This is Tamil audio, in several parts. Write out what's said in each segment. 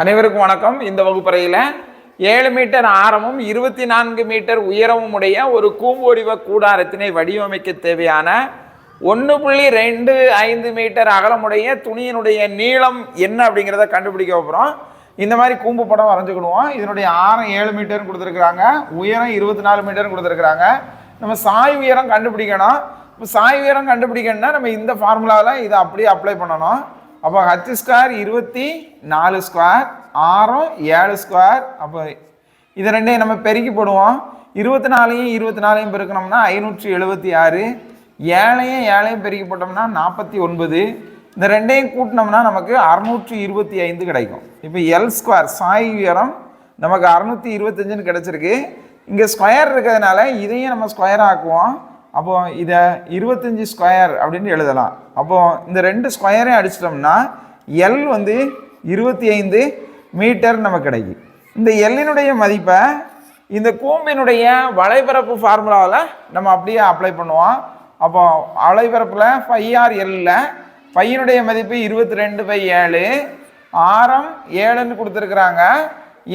அனைவருக்கும் வணக்கம். இந்த வகுப்பறையில் ஏழு மீட்டர் ஆரமும் இருபத்தி நான்கு மீட்டர் உயரமும் உடைய ஒரு கூம்பொடிவ கூடாரத்தினை வடிவமைக்க தேவையான ஒன்று புள்ளி ரெண்டு ஐந்து மீட்டர் அகலமுடைய துணியினுடைய நீளம் என்ன அப்படிங்கிறத கண்டுபிடிக்க போகிறோம் இந்த மாதிரி கூம்பு படம் வரைஞ்சுக்கிடுவோம். இதனுடைய ஆரம் ஏழு மீட்டர்னு கொடுத்துருக்குறாங்க. உயரம் இருபத்தி நாலு மீட்டர்னு கொடுத்துருக்குறாங்க. நம்ம சாய் உயரம் கண்டுபிடிக்கணும். இப்போ சாய் உயரம் கண்டுபிடிக்கணும்னா நம்ம இந்த ஃபார்முலாவில் இதை அப்படியே அப்ளை பண்ணணும். அப்போ ஹச் ஸ்கொயர் இருபத்தி நாலு ஸ்கொயர் ஆறும் ஏழு ஸ்கொயர் அப்போ இது ரெண்டையும் நம்ம பெருக்கி போடுவோம். இருபத்தி நாலையும் இருபத்தி நாலையும் பெருக்கணும்னா ஐநூற்றி எழுபத்தி ஆறு. ஏழையும் ஏழையும் பெருக்கி போட்டோம்னா நாற்பத்தி ஒன்பது. இந்த ரெண்டையும் கூட்டினோம்னா நமக்கு அறுநூற்றி இருபத்தி ஐந்து கிடைக்கும். இப்போ எல் ஸ்கொயர் சாய் உயரம் நமக்கு அறுநூற்றி இருபத்தஞ்சுன்னு கிடச்சிருக்கு. இங்கே ஸ்கொயர் இருக்கிறதுனால இதையும் நம்ம ஸ்கொயர் ஆக்குவோம். அப்போ இதை இருபத்தஞ்சி ஸ்கொயர் அப்படின்னு எழுதலாம். அப்போ இந்த ரெண்டு ஸ்கொயரையும் அடிச்சிட்டோம்னா எல் வந்து இருபத்தி ஐந்து மீட்டர் நமக்கு கிடைக்கும் இந்த எல்லினுடைய மதிப்பை இந்த கூம்பினுடைய வலைபரப்பு ஃபார்முலாவில் நம்ம அப்படியே அப்ளை பண்ணுவோம். அப்போ வலைபரப்பில் ஃபைஆர் எல்லில் பையனுடைய மதிப்பு இருபத்தி ரெண்டு பை ஏழு. ஆரம் ஏழுன்னு கொடுத்துருக்குறாங்க.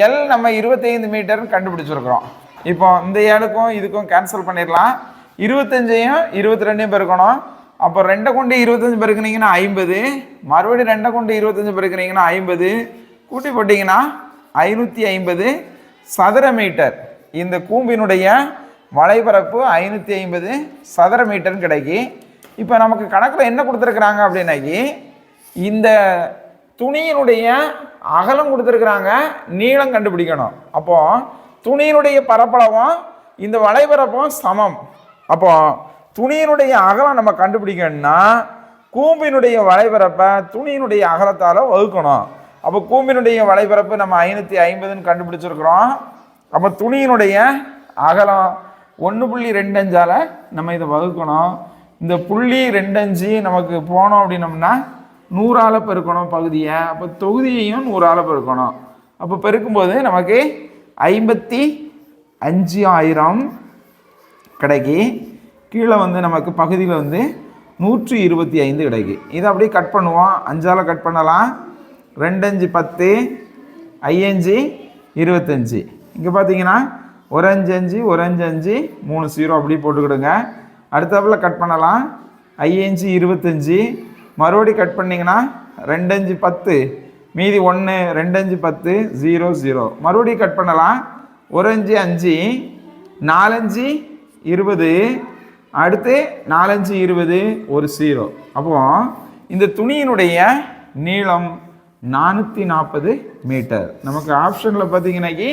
எல் நம்ம இருபத்தைந்து மீட்டர்னு கண்டுபிடிச்சிருக்கிறோம். இப்போ இந்த ஏழுக்கும் இதுக்கும் கேன்சல் பண்ணிடலாம். இருபத்தஞ்சையும் இருபத்தி ரெண்டையும் பெருக்கணும். அப்போ ரெண்டை கொண்டு இருபத்தஞ்சு பெருக்குனீங்கன்னா ஐம்பது. மறுபடியும் ரெண்டை கொண்டு இருபத்தஞ்சு பெருக்குனீங்கன்னா ஐம்பது. கூட்டி போட்டிங்கன்னா ஐநூற்றி ஐம்பது. சதுர மீட்டர். இந்த கூம்பினுடைய வலைபரப்பு ஐநூற்றி ஐம்பது. சதுர மீட்டர்னு கிடைக்கி இப்போ நமக்கு கணக்கில் என்ன கொடுத்துருக்குறாங்க அப்படின்னாக்கி இந்த துணியினுடைய அகலம் கொடுத்துருக்குறாங்க நீளம் கண்டுபிடிக்கணும். அப்போது துணியினுடைய பரப்பளவும் இந்த வலைபரப்பும் சமம். அப்போ துணியினுடைய அகலம் நம்ம கண்டுபிடிக்கணும்னா கூம்பினுடைய வளைபரப்பை துணியினுடைய அகலத்தால் வகுக்கணும். அப்போ கூம்பினுடைய வளைபரப்பு நம்ம ஐநூற்றி ஐம்பதுன்னு கண்டுபிடிச்சிருக்கிறோம். அப்போ துணியினுடைய அகலம் ஒன்று புள்ளி ரெண்டு அஞ்சால் நம்ம இதை வகுக்கணும். இந்த புள்ளி ரெண்டு அஞ்சு நமக்கு போனோம் அப்படின்னம்னா நூறால் பெருக்கணும் பகுதியை. அப்போ தொகுதியையும் நூறால் பெருக்கணும். அப்போ பெருக்கும்போது நமக்கு ஐம்பத்தி அஞ்சு ஆயிரம். கிடைக்கி. கீழே வந்து நமக்கு பகுதியில் வந்து நூற்றி இருபத்தி ஐந்து கிடைக்கு. இதை அப்படியே கட் பண்ணுவோம். அஞ்சால் கட் பண்ணலாம். ரெண்டஞ்சு பத்து ஐயஞ்சு இருபத்தஞ்சி. இங்கே பார்த்தீங்கன்னா ஒரு அஞ்சு அஞ்சு ஒரு அஞ்சு அஞ்சு மூணு ஜீரோ அப்படி போட்டுக்கிடுங்க. அடுத்தாப்புல கட் பண்ணலாம். ஐயஞ்சு இருபத்தஞ்சி. மறுபடி கட் பண்ணிங்கன்னா ரெண்டஞ்சு பத்து. மீதி ஒன்று ரெண்டஞ்சு பத்து ஜீரோ ஜீரோ மறுபடியும் கட் பண்ணலாம். ஒரு அஞ்சு அஞ்சு. நாலஞ்சு இருபது அடுத்து நாலஞ்சு இருபது ஒரு சீரோ அப்போ இந்த துணியினுடைய நீளம் நானூற்றி நாற்பது மீட்டர். நமக்கு ஆப்ஷனில் பார்த்தீங்கன்னாக்கி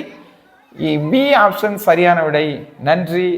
பி ஆப்ஷன் சரியான விடை. நன்றி